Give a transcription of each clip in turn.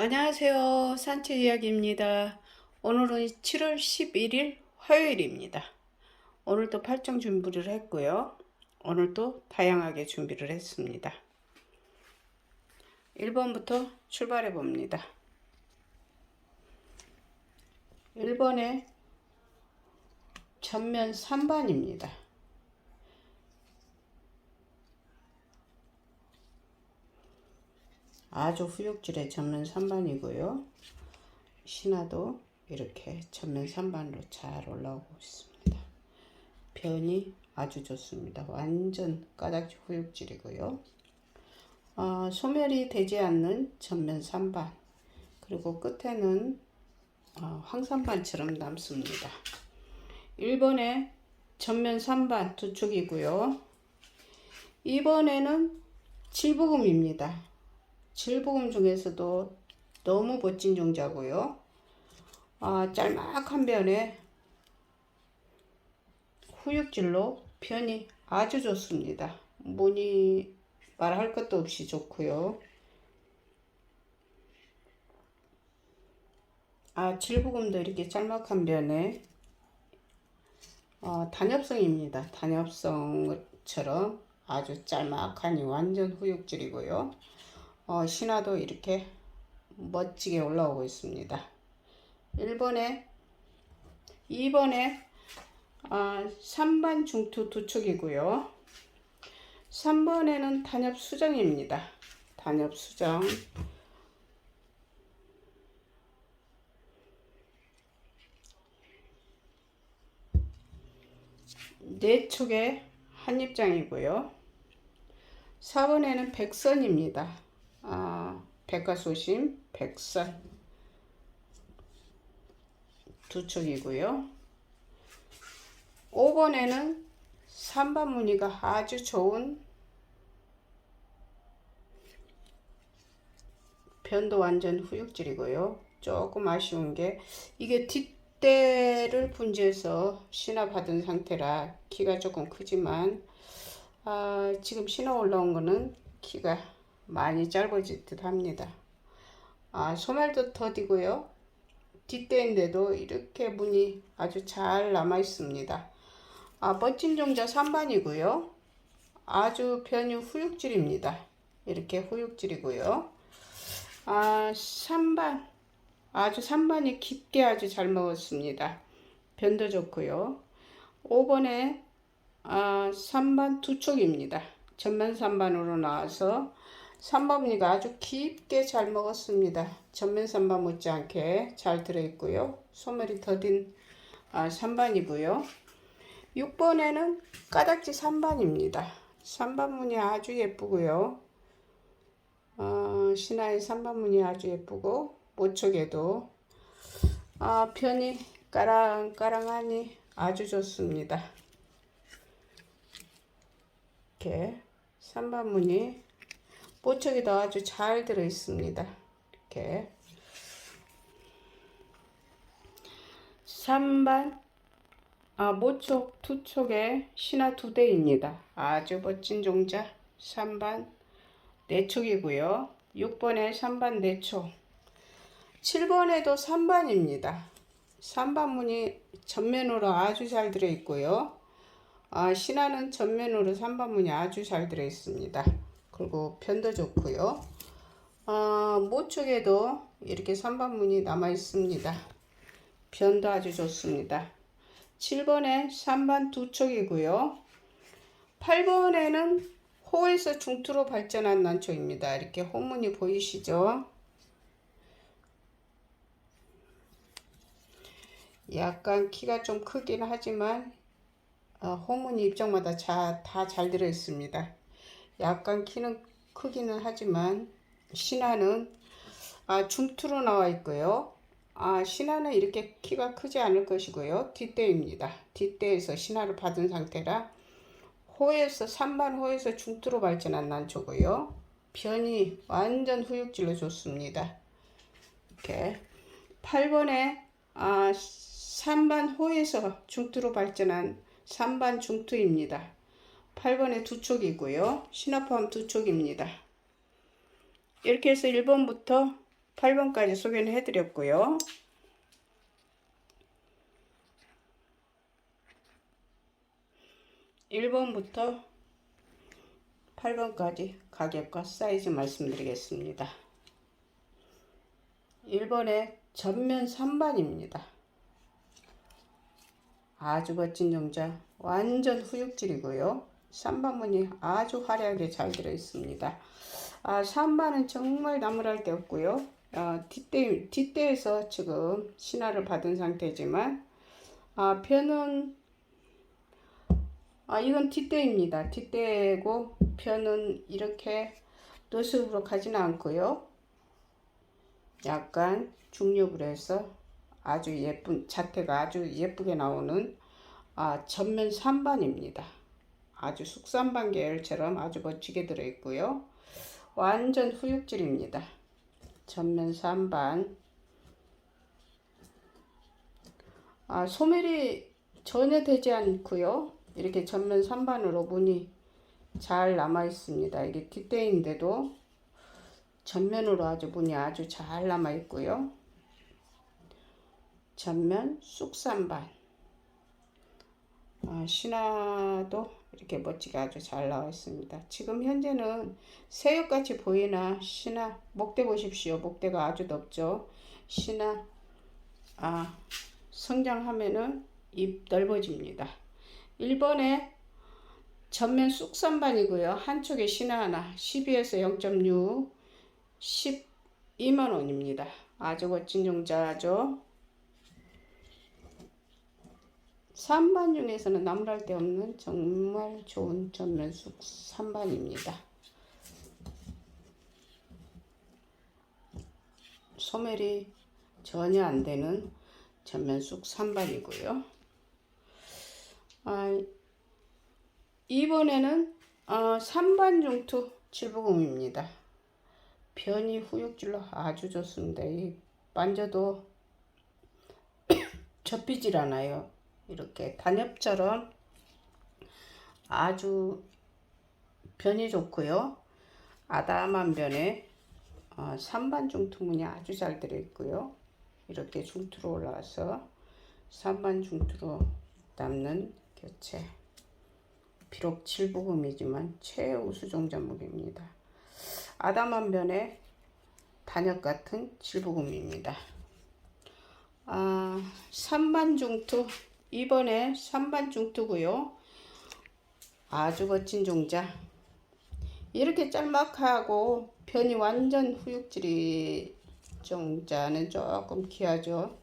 안녕하세요. 산책 이야기입니다. 오늘은 7월 11일 화요일입니다. 오늘도 팔정 준비를 했고요. 오늘도 다양하게 준비를 했습니다. 1번부터 출발해 봅니다. 1번에 전면 3반입니다. 아주 후육질의 전면 3반이고요. 신화도 이렇게 전면 3반으로 잘 올라오고 있습니다. 변이 아주 좋습니다. 완전 까닥지 후육질이고요. 어, 소멸이 되지 않는 전면 3반 그리고 끝에는 어, 황산반처럼 남습니다. 1번에 전면 3반 두 쪽이고요. 2번에는 칠부금입니다. 칠부금 중에서도 너무 멋진 종자고요. 아, 짤막한 변에 후육질로 변이 아주 좋습니다. 무늬 말할 것도 없이 좋고요. 아, 칠부금도 이렇게 짤막한 변에 어, 단엽성입니다. 단엽성처럼 아주 짤막하니 완전 후육질이고요. 어, 신화도 이렇게 멋지게 올라오고 있습니다. 1번에 2번에 아, 3반 중투 두 촉이고요. 3번에는 단엽 수정입니다. 단엽 수정 네 촉에 한 입장이고요. 4번에는 백선입니다. 아, 백과소심, 백선 두 촉이고요. 5번에는 3번 무늬가 아주 좋은 변도 완전 후육질이고요. 조금 아쉬운 게 이게 뒷대를 분지해서 신화 받은 상태라 키가 조금 크지만 아, 지금 신화 올라온 거는 키가 많이 짧아질 듯 합니다. 아, 소말도 더디고요. 뒷대인데도 이렇게 무늬 아주 잘 남아 있습니다. 아, 멋진 종자 3반이고요. 아주 변유 후육질입니다. 이렇게 후육질이고요. 아, 3반. 아주 3반이 깊게 아주 잘 먹었습니다. 변도 좋고요. 5번에 아, 3반 두 촉입니다. 전면 3반으로 나와서 3번 무늬가 아주 깊게 잘 먹었습니다. 전면 3반 못지않게 잘 들어있고요. 소멸이 더딘 아, 3반이고요. 6번에는 까닥지 3반입니다. 3반 무늬 아주 예쁘고요. 어, 신화의 3반 무늬 아주 예쁘고 모촉에도 아, 편이 까랑까랑하니 아주 좋습니다. 이렇게 3반 무늬 모촉에도 아주 잘 들어 있습니다. 이렇게 3반 아, 모촉 두 촉에 신화 두 대입니다. 아주 멋진 종자 3반 네 촉이고요. 6번에 3반 네 촉. 7번에도 3반입니다. 3반 문이 전면으로 아주 잘 들어 있고요. 아, 신화는 전면으로 3반 문이 아주 잘 들어 있습니다. 그리고 편도 좋고요. 아, 모촉에도 이렇게 3반 문이 남아 있습니다. 변도 아주 좋습니다. 7번에 3반 두 촉이고요. 8번에는 호에서 중투로 발전한 난초입니다. 이렇게 호문이 보이시죠? 약간 키가 좀 크긴 하지만 어, 호문이 입장마다 다 잘 들어 있습니다. 약간 키는 크기는 하지만 신화는 아, 중투로 나와 있고요. 아, 신화는 이렇게 키가 크지 않을 것이고요. 뒷대입니다. 뒷대에서 신화를 받은 상태라 호에서 3반 호에서 중투로 발전한 난초고요. 변이 완전 후육질로 좋습니다. 이렇게 8번에 아, 3반 호에서 중투로 발전한 3반 중투입니다. 8번에 두 촉이고요. 신화 포함 두 촉입니다. 이렇게 해서 1번부터 8번까지 소개는 해드렸고요. 1번부터 8번까지 가격과 사이즈 말씀드리겠습니다. 1번에 전면 3반입니다. 아주 멋진 정자 완전 후육질이고요. 3반 무늬 아주 화려하게 잘 들어있습니다. 아, 3반은 정말 나무랄 데 없고요. 아, 뒷대, 뒷대에서 지금 신화를 받은 상태지만 아, 편은 아, 이건 뒷대입니다. 뒷대고 편은 이렇게 노스으로 가지는 않고요. 약간 중립으로 해서 아주 예쁜 자태가 아주 예쁘게 나오는 아, 전면 3반입니다. 아주 숙삼반 계열처럼 아주 멋지게 들어있고요. 완전 후육질입니다. 전면 3반 아, 소멸이 전혀 되지 않고요. 이렇게 전면 3반으로 문이 잘 남아 있습니다. 이게 뒷대인데도 전면으로 아주 문이 아주 잘 남아 있고요. 전면 쑥삼반 아, 신화도 이렇게 멋지게 아주 잘 나와 있습니다. 지금 현재는 새우같이 보이나 신화 목대 보십시오. 목대가 아주 넓죠. 신화 아, 성장하면은 입 넓어집니다. 1번에 전면 쑥삼반이고요. 한쪽에 신화 하나 12에서 0.6 12만원입니다. 아주 멋진 종자죠. 3반 중에서는 나무랄 데 없는 정말 좋은 전면숙 3반입니다. 소멸이 전혀 안 되는 전면숙 3반이고요. 아, 이번에는 어, 3반 중투 칠부금입니다. 변이 후육질로 아주 좋습니다. 이 만져도 접히질 않아요. 이렇게 단엽처럼 아주 변이 좋고요. 아담한 변에 어, 3반 중투문이 아주 잘 들어있고요. 이렇게 중투로 올라와서 3반 중투로 남는 교체. 비록 칠부금이지만 최우수 종자목입니다. 아담한 변에 단엽 같은 칠부금입니다. 아, 3반 중투 이번에 3반 중투고요. 아주 멋진 종자. 이렇게 짤막하고 변이 완전 후육질이 종자는 조금 귀하죠.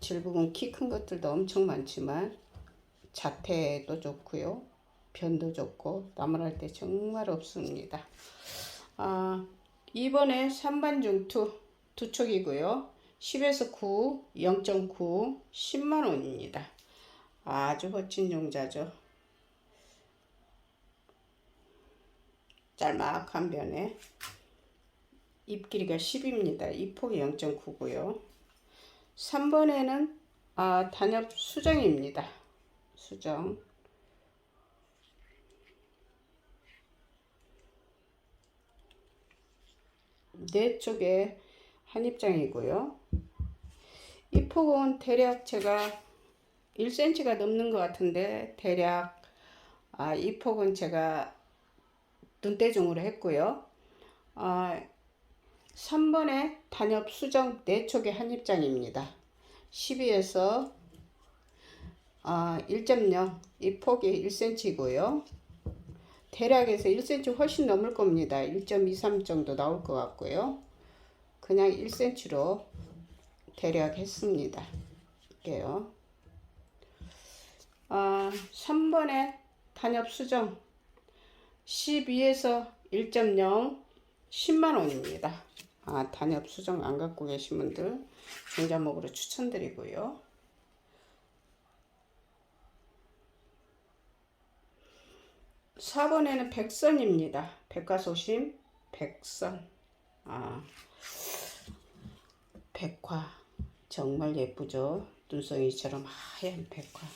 질북은 키 큰 것들도 엄청 많지만 자태도 좋고요. 변도 좋고 나무랄 때 정말 없습니다. 아, 이번에 3반 중투 두 촉이고요. 10에서 9, 0.9, 10만원입니다. 아주 멋진 용자죠. 짤막한 변에 잎 길이가 10입니다. 잎 폭이 0.9고요. 3번에는 아, 단엽 수정입니다. 수정. 네 쪽에 한 입장이고요. 이 폭은 대략 제가 1cm가 넘는 것 같은데 대략 아, 이 폭은 제가 눈대중으로 했고요. 아, 3번에 단엽 수정 4촉의 한 입장입니다. 12에서 아, 1.0, 이 폭이 1cm고요. 대략에서 1cm 훨씬 넘을 겁니다. 1.23 정도 나올 것 같고요. 그냥 1cm로 대략 했습니다. 이게요. 아, 3번에 단엽 수정 12에서 1.0 10만원입니다. 아, 단엽 수정 안 갖고 계신 분들 종자목으로 추천드리고요. 4번에는 백선입니다. 백화소심 백선. 아, 백화. 정말 예쁘죠? 눈송이처럼 하얀 백화.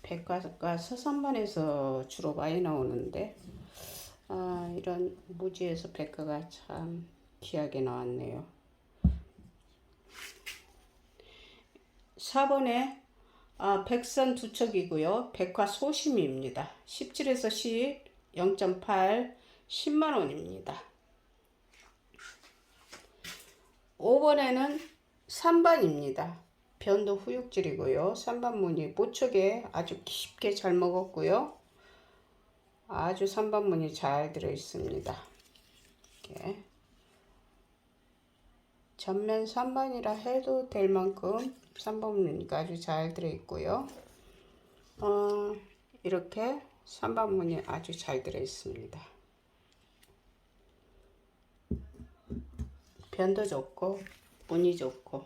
백화가 서산반에서 주로 많이 나오는데 아, 이런 무지에서 백화가 참 귀하게 나왔네요. 4번에 아, 백선 두 척이고요. 백화 소심입니다. 17에서 10, 0.8, 10만 원입니다. 5번에는 3반입니다. 변도 후육질이고요. 3반 무늬 모촉에 아주 깊게 잘 먹었고요. 아주 3반 무늬 잘 들어 있습니다. 이렇게. 전면 3반이라 해도 될 만큼 3번 무늬가 아주 잘 들어 있고요. 어, 이렇게 3반 무늬 아주 잘 들어 있습니다. 변도 좋고 무늬 좋고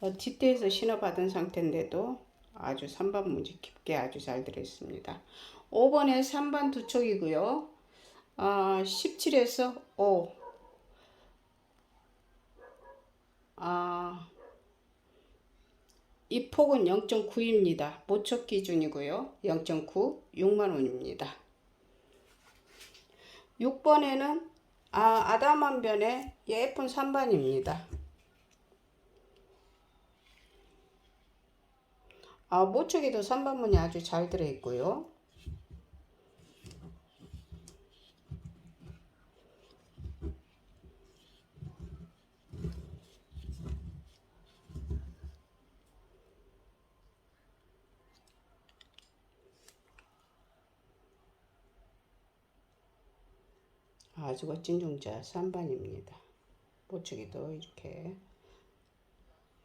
어, 뒷대에서 신어받은 상태인데도 아주 3반 문지 깊게 아주 잘 들어있습니다. 5번에 3반 두 촉이고요. 어, 17에서 5 아, 이 폭은 0.9입니다. 모촉 기준이고요. 0.9, 6만원입니다. 6번에는 아, 아담한 변의 예쁜 3반입니다. 아, 모촉에도 3반문이 아주 잘 들어있고요. 아주 멋진 종자 3반입니다. 모촉이도 이렇게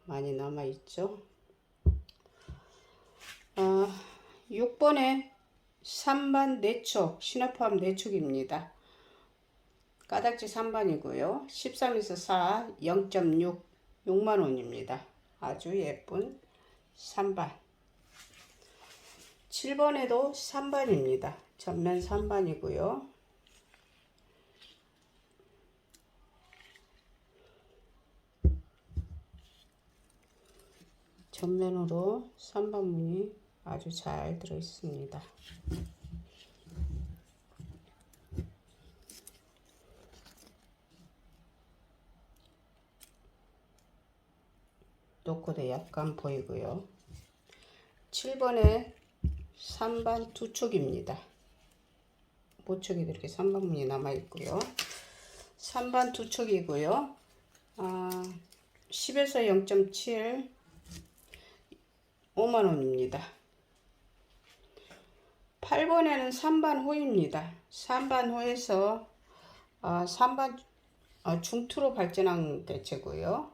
많이 남아있죠. 아, 6번에 3반 4촉, 신화 포함 4촉입니다. 까닥지 3반이고요. 13에서 4, 0.6, 6만원입니다. 아주 예쁜 3반. 7번에도 3반입니다. 전면 3반이고요. 전면으로 3번 문이 아주 잘 들어 있습니다. 노코도 약간 보이고요. 7번에 3반 두 촉입니다. 모촉이 이렇게 3반 문이 남아 있고요. 3반 두 촉이고요. 아, 10에서 0.7 5만원입니다. 8번에는 3반 호입니다. 3반 호에서 어, 3반 어, 중투로 발전한 대체고요.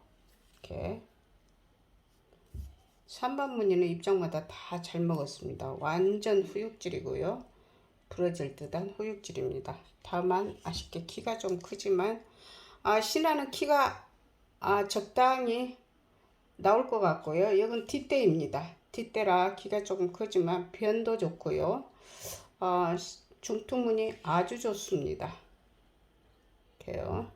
이렇게 3반 무늬는 입장마다 다 잘 먹었습니다. 완전 후육질이고요. 부러질 듯한 후육질입니다. 다만 아쉽게 키가 좀 크지만 아, 신화는 키가 아, 적당히 나올 것 같고요. 이건 뒷대입니다. 뒷대라 키가 조금 크지만 변도 좋고요. 어, 중투문이 아주 좋습니다. 이렇게요.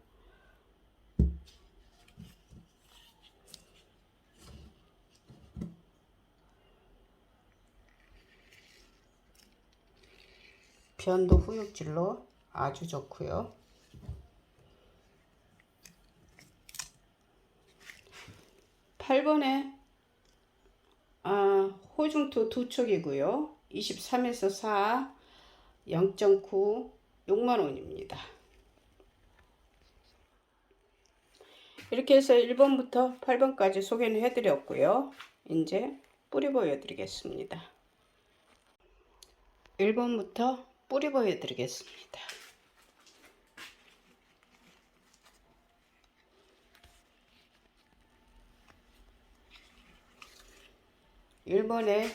변도 후육질로 아주 좋고요. 8번에 아, 호중투 두 촉이고요. 23에서 4, 0.9, 6만원입니다. 이렇게 해서 1번부터 8번까지 소개는 해드렸고요. 이제 뿌리 보여드리겠습니다. 1번부터 뿌리 보여드리겠습니다. 1번에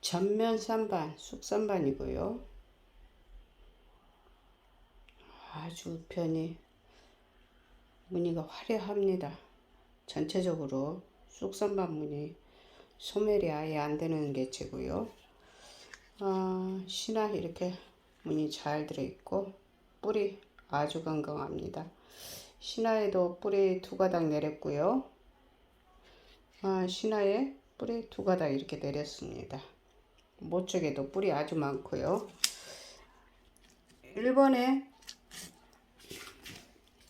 전면 3반, 쑥 3반이고요. 아주 우편이 무늬가 화려합니다. 전체적으로 쑥 3반 무늬 소멸이 아예 안 되는 개체고요. 아, 신화 이렇게 무늬 잘 들어있고 뿌리 아주 건강합니다. 신화에도 뿌리 두 가닥 내렸고요. 아, 신화에 뿌리 두 가닥 이렇게 내렸습니다. 모쪽에도 뿌리 아주 많고요. 1번에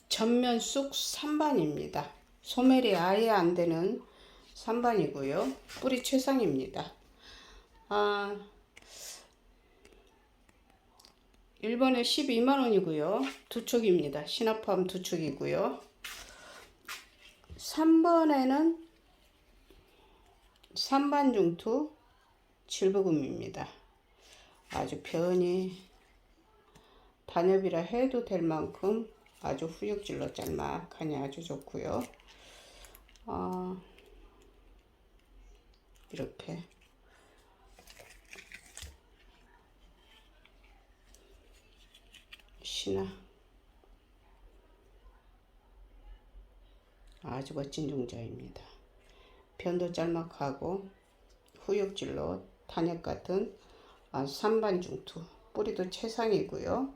전면 쑥 3반입니다. 소멸이 아예 안 되는 3반이고요. 뿌리 최상입니다. 아, 1번에 12만원이고요. 두 촉입니다. 신화 포함 두 촉이고요. 3번에는 3반 중투 7부금입니다. 아주 변이 단엽이라 해도 될 만큼 아주 후육질로 짤막하니 아주 좋고요. 아, 이렇게 신화 아주 멋진 종자입니다. 변도 짤막하고 후육질로 단엽 같은 아, 삼반중투 뿌리도 최상이고요.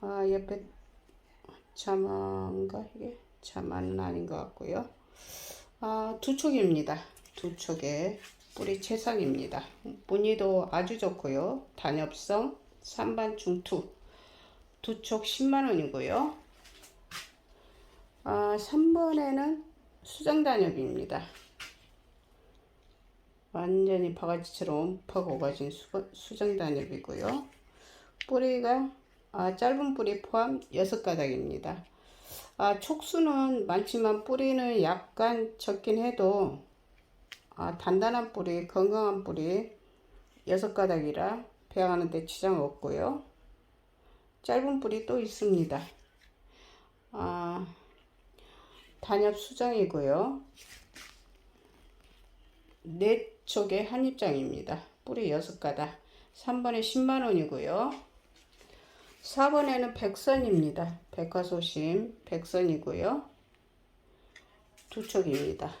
아, 옆에 자만가 이게 자만은 아닌 것 같고요. 아, 두 촉입니다. 두 촉에 뿌리 최상입니다. 무늬도 아주 좋고요. 단엽성 삼반 중투 두촉 10만 원이고요. 아, 3번에는 수정 단엽입니다. 완전히 바가지처럼 파고 가진 수정 단엽이고요. 뿌리가 아, 짧은 뿌리 포함 6가닥입니다. 아, 촉수는 많지만 뿌리는 약간 적긴 해도 아, 단단한 뿌리, 건강한 뿌리 6가닥이라 배양하는데 지장 없고요. 짧은 뿌리 또 있습니다. 아, 단엽 수정이고요. 네 쪽에 한 입장입니다. 뿌리 6가닥. 3번에 10만원이고요. 4번에는 백선입니다. 백화소심 백선이고요. 두 촉입니다.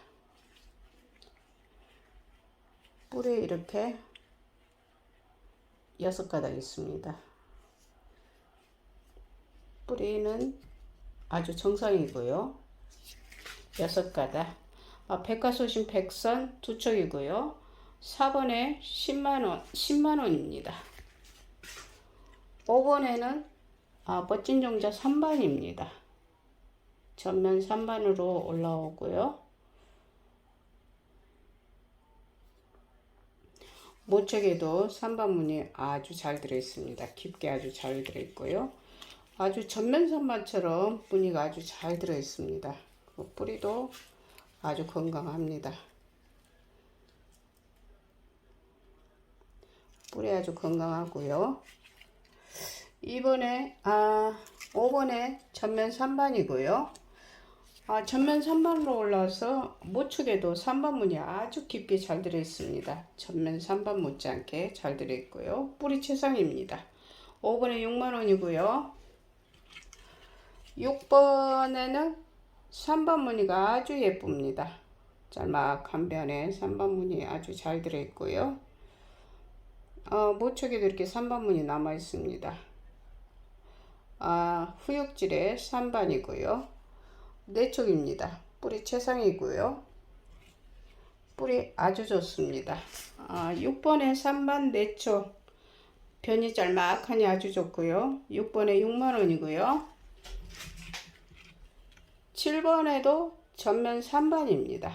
뿌리 이렇게 여섯 가닥 있습니다. 뿌리는 아주 정상이고요. 여섯 가닥. 아, 백화소심 백선 두 촉이고요. 4번에 10만원, 10만원입니다. 5번에는 아, 멋진 종자 3반입니다. 전면 3반으로 올라오고요. 모책에도 3반 문이 아주 잘 들어있습니다. 깊게 아주 잘 들어있고요. 아주 전면 3반처럼 무늬가 아주 잘 들어있습니다. 뿌리도 아주 건강합니다. 뿌리 아주 건강하고요. 2번에 아 5번에 전면 3반이고요. 아, 전면 3반으로 올라와서 모축에도 3반 문이 아주 깊게 잘 들어 있습니다. 전면 3반 못지않게 잘 들어 있고요. 뿌리 최상입니다. 5번에 6만 원이고요. 6번에는 3반 무늬가 아주 예쁩니다. 짤막한 변에 3반 무늬 아주 잘 들어있고요. 어, 모축에도 이렇게 3반 무늬 남아 있습니다. 아, 후육질의 3반이고요. 내촉입니다. 뿌리 최상이고요. 뿌리 아주 좋습니다. 아, 6번에 3반 내촉 변이 짤막하니 아주 좋고요. 6번에 6만원이고요. 7번에도 전면 3반입니다.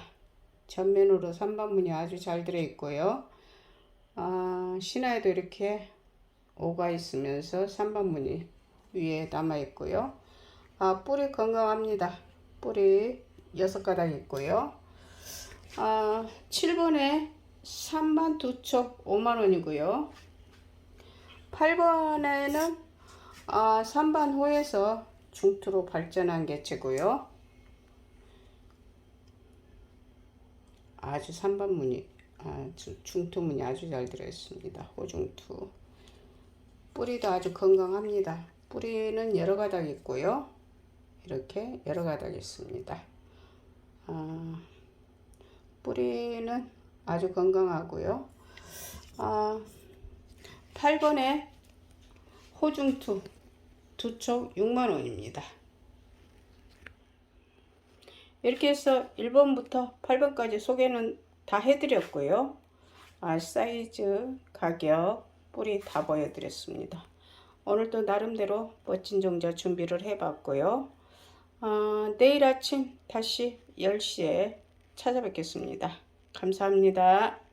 전면으로 3반 문이 아주 잘 들어있고요. 아, 신화에도 이렇게 오가 있으면서 3반 문이 위에 남아 있고요. 아, 뿌리 건강합니다. 뿌리 6가닥 있고요. 아, 7번에 3만 두촉 5만원이고요. 8번에는 아, 3반 후에서 중투로 발전한 개체고요. 아주 3반 무늬, 아, 중투 무늬 아주 잘 들어있습니다. 호중투. 뿌리도 아주 건강합니다. 뿌리는 여러 가닥 있고요. 이렇게 여러 가닥 있습니다. 아, 뿌리는 아주 건강하고요. 아, 8번에 호중투 두촉 6만원입니다. 이렇게 해서 1번부터 8번까지 소개는 다 해드렸고요. 아, 사이즈, 가격, 뿌리 다 보여드렸습니다. 오늘도 나름대로 멋진 종자 준비를 해봤고요. 어, 내일 아침 다시 10시에 찾아뵙겠습니다. 감사합니다.